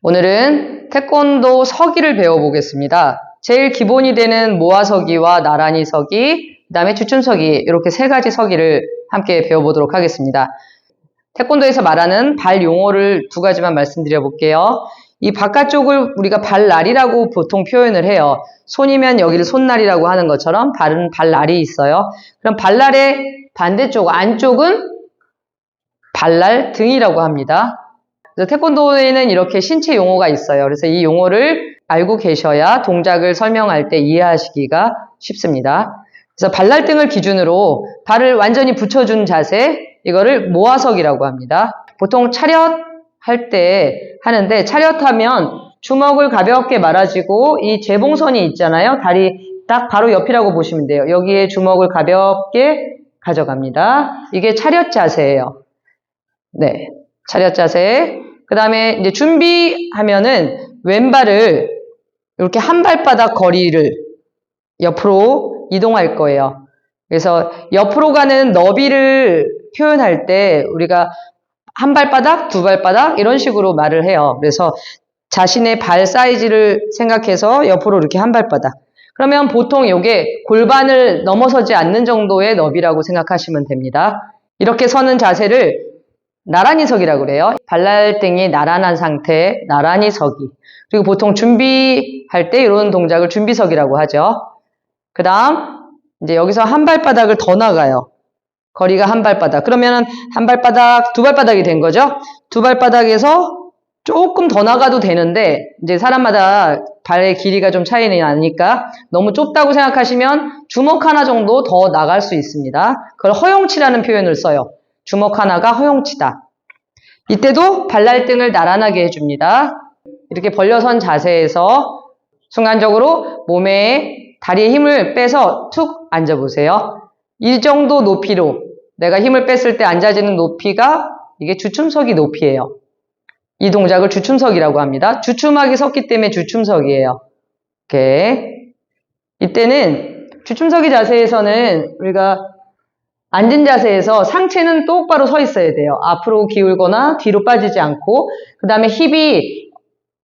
오늘은 태권도 서기를 배워보겠습니다. 제일 기본이 되는 모아서기와 나란히 서기, 그 다음에 주춤서기 이렇게 세 가지 서기를 함께 배워보도록 하겠습니다. 태권도에서 말하는 발 용어를 두 가지만 말씀드려 볼게요. 이 바깥쪽을 우리가 발날이라고 보통 표현을 해요. 손이면 여기를 손날이라고 하는 것처럼 발은 발날이 있어요. 그럼 발날의 반대쪽 안쪽은 발날 등이라고 합니다. 태권도에는 이렇게 신체 용어가 있어요. 그래서 이 용어를 알고 계셔야 동작을 설명할 때 이해하시기가 쉽습니다. 그래서 발날 등을 기준으로 발을 완전히 붙여준 자세, 이거를 모아석이라고 합니다. 보통 차렷 할 때 하는데 차렷하면 주먹을 가볍게 말아주고 이 재봉선이 있잖아요. 다리 딱 바로 옆이라고 보시면 돼요. 여기에 주먹을 가볍게 가져갑니다. 이게 차렷 자세예요. 네. 차렷 자세. 그 다음에 이제 준비하면은 왼발을 이렇게 한 발바닥 거리를 옆으로 이동할 거예요. 그래서 옆으로 가는 너비를 표현할 때 우리가 한 발바닥, 두 발바닥 이런 식으로 말을 해요. 그래서 자신의 발 사이즈를 생각해서 옆으로 이렇게 한 발바닥. 그러면 보통 이게 골반을 넘어서지 않는 정도의 너비라고 생각하시면 됩니다. 이렇게 서는 자세를 나란히 서기라고 그래요. 발날등이 나란한 상태, 나란히 서기. 그리고 보통 준비할 때 이런 동작을 준비석이라고 하죠. 그 다음, 이제 여기서 한 발바닥을 더 나가요. 거리가 한 발바닥. 그러면 한 발바닥, 두 발바닥이 된 거죠? 두 발바닥에서 조금 더 나가도 되는데, 이제 사람마다 발의 길이가 좀 차이는 나니까 너무 좁다고 생각하시면 주먹 하나 정도 더 나갈 수 있습니다. 그걸 허용치라는 표현을 써요. 주먹 하나가 허용치다. 이때도 발날등을 나란하게 해줍니다. 이렇게 벌려선 자세에서 순간적으로 몸에 다리에 힘을 빼서 툭 앉아보세요. 이 정도 높이로 내가 힘을 뺐을 때 앉아지는 높이가 이게 주춤석이 높이에요. 이 동작을 주춤석이라고 합니다. 주춤하게 섰기 때문에 주춤석이에요. 이렇게. 이때는 주춤석이 자세에서는 우리가 앉은 자세에서 상체는 똑바로 서 있어야 돼요. 앞으로 기울거나 뒤로 빠지지 않고 그 다음에 힙이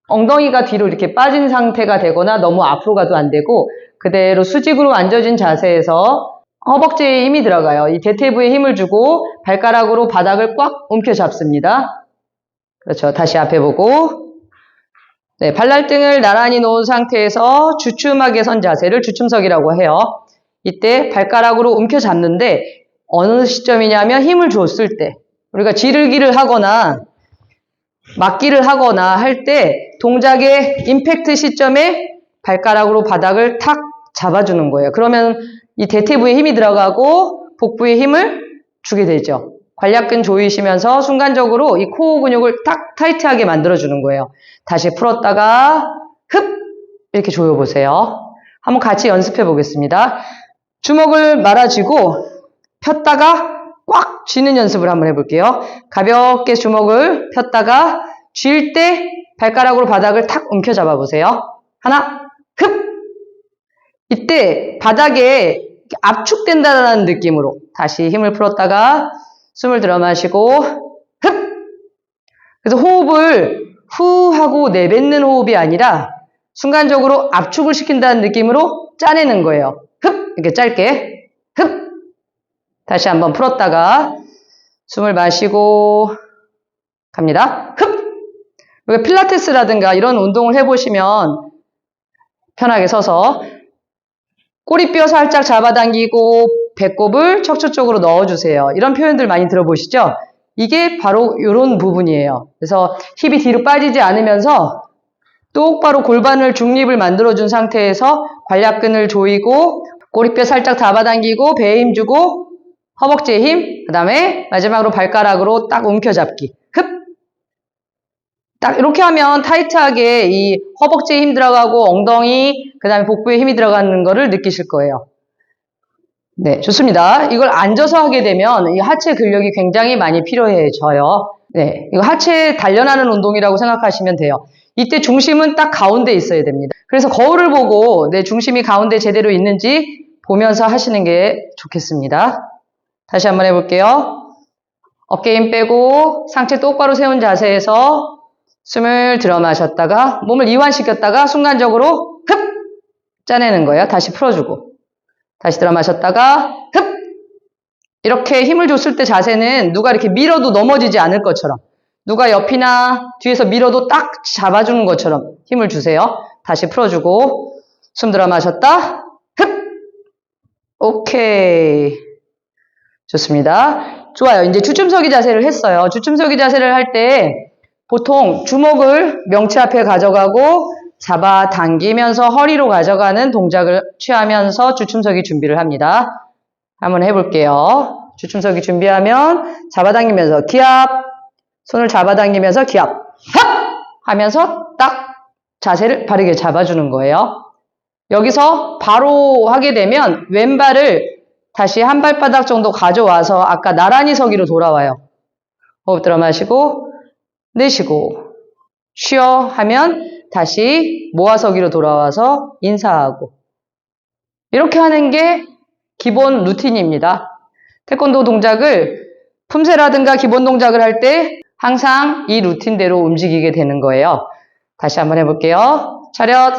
엉덩이가 뒤로 이렇게 빠진 상태가 되거나 너무 앞으로 가도 안 되고 그대로 수직으로 앉아진 자세에서 허벅지에 힘이 들어가요. 이 대퇴부에 힘을 주고 발가락으로 바닥을 꽉 움켜 잡습니다. 그렇죠. 다시 앞에 보고 네, 발날등을 나란히 놓은 상태에서 주춤하게 선 자세를 주춤석이라고 해요. 이때 발가락으로 움켜 잡는데 어느 시점이냐면 힘을 줬을 때 우리가 지르기를 하거나 막기를 하거나 할 때 동작의 임팩트 시점에 발가락으로 바닥을 탁 잡아주는 거예요. 그러면 이 대퇴부에 힘이 들어가고 복부에 힘을 주게 되죠. 관략근 조이시면서 순간적으로 이 코어 근육을 탁 타이트하게 만들어주는 거예요. 다시 풀었다가 흡 이렇게 조여보세요. 한번 같이 연습해 보겠습니다. 주먹을 말아쥐고 폈다가 꽉 쥐는 연습을 한번 해볼게요. 가볍게 주먹을 폈다가 쥘 때 발가락으로 바닥을 탁 움켜 잡아 보세요. 하나, 흡! 이때 바닥에 압축된다는 느낌으로 다시 힘을 풀었다가 숨을 들어 마시고 흡! 그래서 호흡을 후 하고 내뱉는 호흡이 아니라 순간적으로 압축을 시킨다는 느낌으로 짜내는 거예요. 흡! 이렇게 짧게 흡! 다시 한번 풀었다가 숨을 마시고 갑니다. 흡! 여기 필라테스라든가 이런 운동을 해보시면 편하게 서서 꼬리뼈 살짝 잡아당기고 배꼽을 척추 쪽으로 넣어주세요. 이런 표현들 많이 들어보시죠? 이게 바로 이런 부분이에요. 그래서 힙이 뒤로 빠지지 않으면서 똑바로 골반을 중립을 만들어준 상태에서 관략근을 조이고 꼬리뼈 살짝 잡아당기고 배에 힘 주고 허벅지에 힘, 그 다음에 마지막으로 발가락으로 딱 움켜잡기. 흡! 딱 이렇게 하면 타이트하게 이 허벅지에 힘 들어가고 엉덩이, 그 다음에 복부에 힘이 들어가는 거를 느끼실 거예요. 네, 좋습니다. 이걸 앉아서 하게 되면 이 하체 근력이 굉장히 많이 필요해져요. 네, 이거 하체 단련하는 운동이라고 생각하시면 돼요. 이때 중심은 딱 가운데 있어야 됩니다. 그래서 거울을 보고 내 중심이 가운데 제대로 있는지 보면서 하시는 게 좋겠습니다. 다시 한번 해볼게요. 어깨 힘 빼고 상체 똑바로 세운 자세에서 숨을 들어 마셨다가 몸을 이완시켰다가 순간적으로 흡 짜내는 거예요. 다시 풀어주고 다시 들어 마셨다가 흡 이렇게 힘을 줬을 때 자세는 누가 이렇게 밀어도 넘어지지 않을 것처럼 누가 옆이나 뒤에서 밀어도 딱 잡아주는 것처럼 힘을 주세요. 다시 풀어주고 숨 들어 마셨다 흡 오케이 좋습니다. 좋아요. 이제 주춤서기 자세를 했어요. 주춤서기 자세를 할 때 보통 주먹을 명치 앞에 가져가고 잡아 당기면서 허리로 가져가는 동작을 취하면서 주춤서기 준비를 합니다. 한번 해볼게요. 주춤서기 준비하면 잡아당기면서 기압, 손을 잡아당기면서 기압, 합! 하면서 딱 자세를 바르게 잡아주는 거예요. 여기서 바로 하게 되면 왼발을 다시 한 발바닥 정도 가져와서 아까 나란히 서기로 돌아와요. 호흡 들어 마시고 내쉬고 쉬어 하면 다시 모아서기로 돌아와서 인사하고 이렇게 하는 게 기본 루틴입니다. 태권도 동작을 품새라든가 기본 동작을 할 때 항상 이 루틴대로 움직이게 되는 거예요. 다시 한번 해볼게요. 차렷,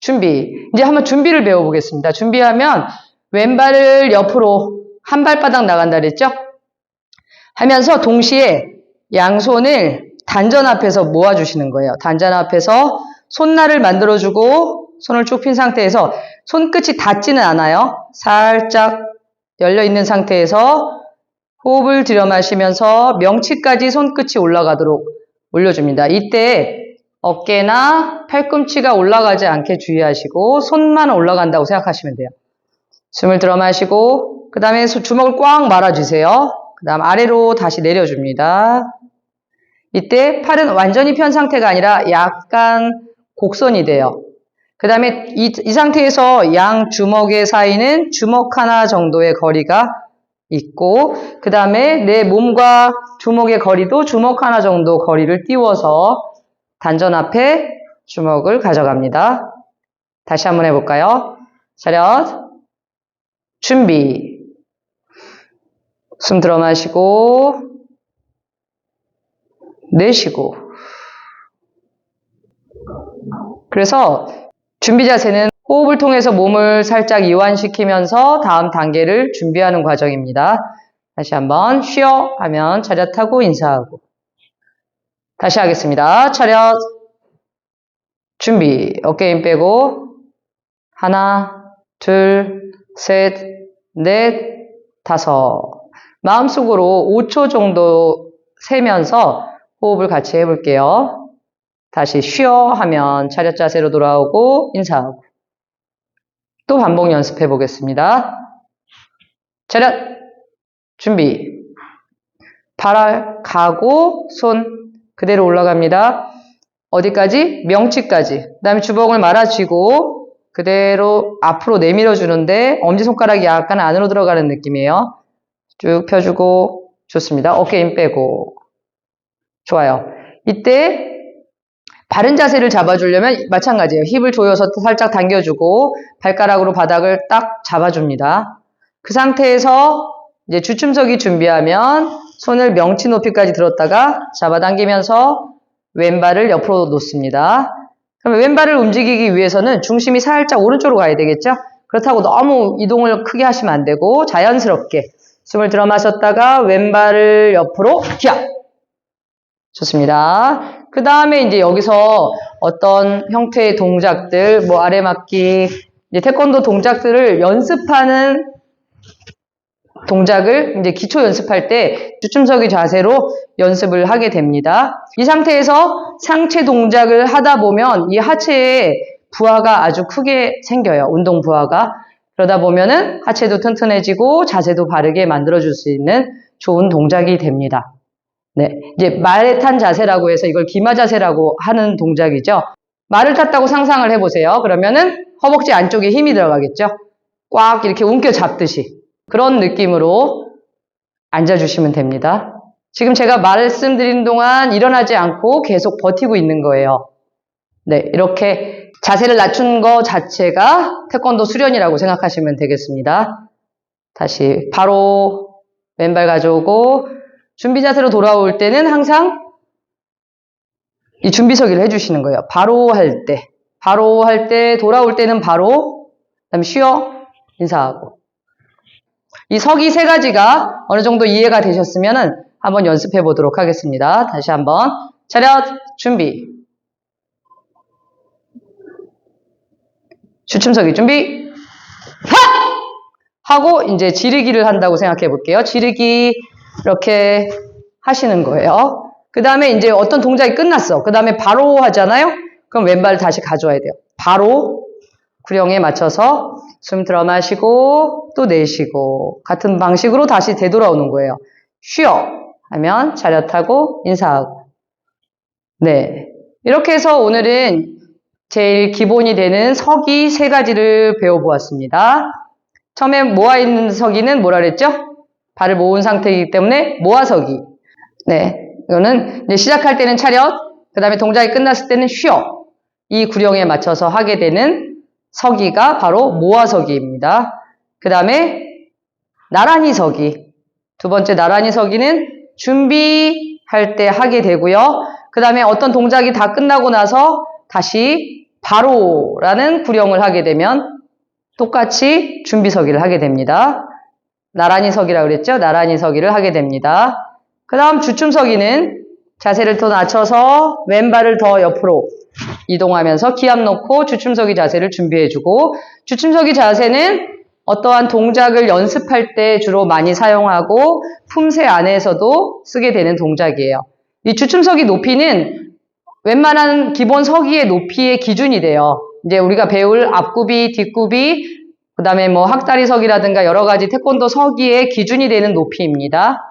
준비. 이제 한번 준비를 배워보겠습니다. 준비하면 왼발을 옆으로 한 발바닥 나간다 그랬죠? 하면서 동시에 양손을 단전 앞에서 모아주시는 거예요. 단전 앞에서 손날을 만들어주고 손을 쭉 핀 상태에서 손끝이 닿지는 않아요. 살짝 열려있는 상태에서 호흡을 들여 마시면서 명치까지 손끝이 올라가도록 올려줍니다. 이때 어깨나 팔꿈치가 올라가지 않게 주의하시고 손만 올라간다고 생각하시면 돼요. 숨을 들어 마시고 그 다음에 주먹을 꽉 말아주세요. 그 다음 아래로 다시 내려줍니다. 이때 팔은 완전히 편 상태가 아니라 약간 곡선이 돼요. 그 다음에 이, 이 상태에서 양 주먹의 사이는 주먹 하나 정도의 거리가 있고 그 다음에 내 몸과 주먹의 거리도 주먹 하나 정도 거리를 띄워서 단전 앞에 주먹을 가져갑니다. 다시 한번 해볼까요? 차렷 준비. 숨 들어 마시고 내쉬고. 그래서 준비 자세는 호흡을 통해서 몸을 살짝 이완시키면서 다음 단계를 준비하는 과정입니다. 다시 한번 쉬어 하면 차렷하고 인사하고. 다시 하겠습니다. 차렷. 준비. 어깨 힘 빼고 하나 둘 셋, 넷, 다섯 마음속으로 5초 정도 세면서 호흡을 같이 해볼게요. 다시 쉬어 하면 차렷 자세로 돌아오고 인사하고 또 반복 연습해 보겠습니다. 차렷 준비 발 가고 손 그대로 올라갑니다. 어디까지? 명치까지. 그 다음에 주먹을 말아쥐고 그대로 앞으로 내밀어 주는데 엄지손가락이 약간 안으로 들어가는 느낌이에요. 쭉 펴주고 좋습니다. 어깨 힘 빼고 좋아요. 이때 바른 자세를 잡아주려면 마찬가지예요. 힙을 조여서 살짝 당겨주고 발가락으로 바닥을 딱 잡아줍니다. 그 상태에서 이제 주춤서기 준비하면 손을 명치 높이까지 들었다가 잡아당기면서 왼발을 옆으로 놓습니다. 그러면 왼발을 움직이기 위해서는 중심이 살짝 오른쪽으로 가야 되겠죠? 그렇다고 너무 이동을 크게 하시면 안 되고 자연스럽게 숨을 들어 마셨다가 왼발을 옆으로 기압 좋습니다. 그 다음에 이제 여기서 어떤 형태의 동작들, 뭐 아래 맞기, 이제 태권도 동작들을 연습하는 동작을 이제 기초 연습할 때 주춤서기 자세로 연습을 하게 됩니다. 이 상태에서 상체 동작을 하다 보면 이 하체에 부하가 아주 크게 생겨요. 운동 부하가. 그러다 보면은 하체도 튼튼해지고 자세도 바르게 만들어줄 수 있는 좋은 동작이 됩니다. 네. 이제 말에 탄 자세라고 해서 이걸 기마 자세라고 하는 동작이죠. 말을 탔다고 상상을 해보세요. 그러면은 허벅지 안쪽에 힘이 들어가겠죠. 꽉 이렇게 움켜 잡듯이. 그런 느낌으로 앉아주시면 됩니다. 지금 제가 말씀드린 동안 일어나지 않고 계속 버티고 있는 거예요. 네, 이렇게 자세를 낮춘 거 자체가 태권도 수련이라고 생각하시면 되겠습니다. 다시 바로 왼발 가져오고 준비 자세로 돌아올 때는 항상 이 준비 서기를 해주시는 거예요. 바로 할 때. 바로 할 때, 돌아올 때는 바로, 그 다음에 쉬어, 인사하고. 이 서기 세 가지가 어느 정도 이해가 되셨으면 한번 연습해 보도록 하겠습니다. 다시 한번. 차렷, 준비. 주춤서기 준비. 하! 하고 이제 지르기를 한다고 생각해 볼게요. 지르기 이렇게 하시는 거예요. 그 다음에 이제 어떤 동작이 끝났어. 그 다음에 바로 하잖아요. 그럼 왼발 다시 가져와야 돼요. 바로 구령에 맞춰서 숨 들어 마시고 또 내쉬고 같은 방식으로 다시 되돌아오는 거예요. 쉬어 하면 차렷하고 인사하고 네 이렇게 해서 오늘은 제일 기본이 되는 서기 세 가지를 배워보았습니다. 처음에 모아있는 서기는 뭐라 그랬죠? 발을 모은 상태이기 때문에 모아서기. 네, 이거는 시작할 때는 차렷, 그 다음에 동작이 끝났을 때는 쉬어. 이 구령에 맞춰서 하게 되는 서기가 바로 모아서기입니다. 그 다음에 나란히 서기. 두 번째 나란히 서기는 준비할 때 하게 되고요. 그 다음에 어떤 동작이 다 끝나고 나서 다시 바로라는 구령을 하게 되면 똑같이 준비서기를 하게 됩니다. 나란히 서기라고 그랬죠? 나란히 서기를 하게 됩니다. 그 다음 주춤서기는 자세를 더 낮춰서 왼발을 더 옆으로 이동하면서 기압 놓고 주춤서기 자세를 준비해주고 주춤서기 자세는 어떠한 동작을 연습할 때 주로 많이 사용하고 품새 안에서도 쓰게 되는 동작이에요. 이 주춤서기 높이는 웬만한 기본 서기의 높이의 기준이 돼요. 이제 우리가 배울 앞굽이, 뒷굽이, 그 다음에 뭐 학다리 서기라든가 여러 가지 태권도 서기의 기준이 되는 높이입니다.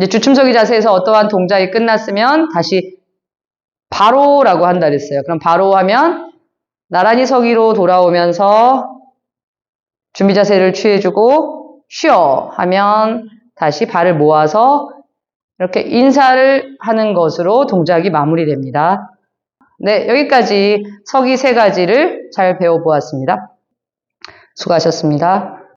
이제 주춤서기 자세에서 어떠한 동작이 끝났으면 다시 바로라고 한다 그랬어요. 그럼 바로 하면 나란히 서기로 돌아오면서 준비 자세를 취해주고 쉬어 하면 다시 발을 모아서 이렇게 인사를 하는 것으로 동작이 마무리됩니다. 네, 여기까지 서기 세 가지를 잘 배워보았습니다. 수고하셨습니다.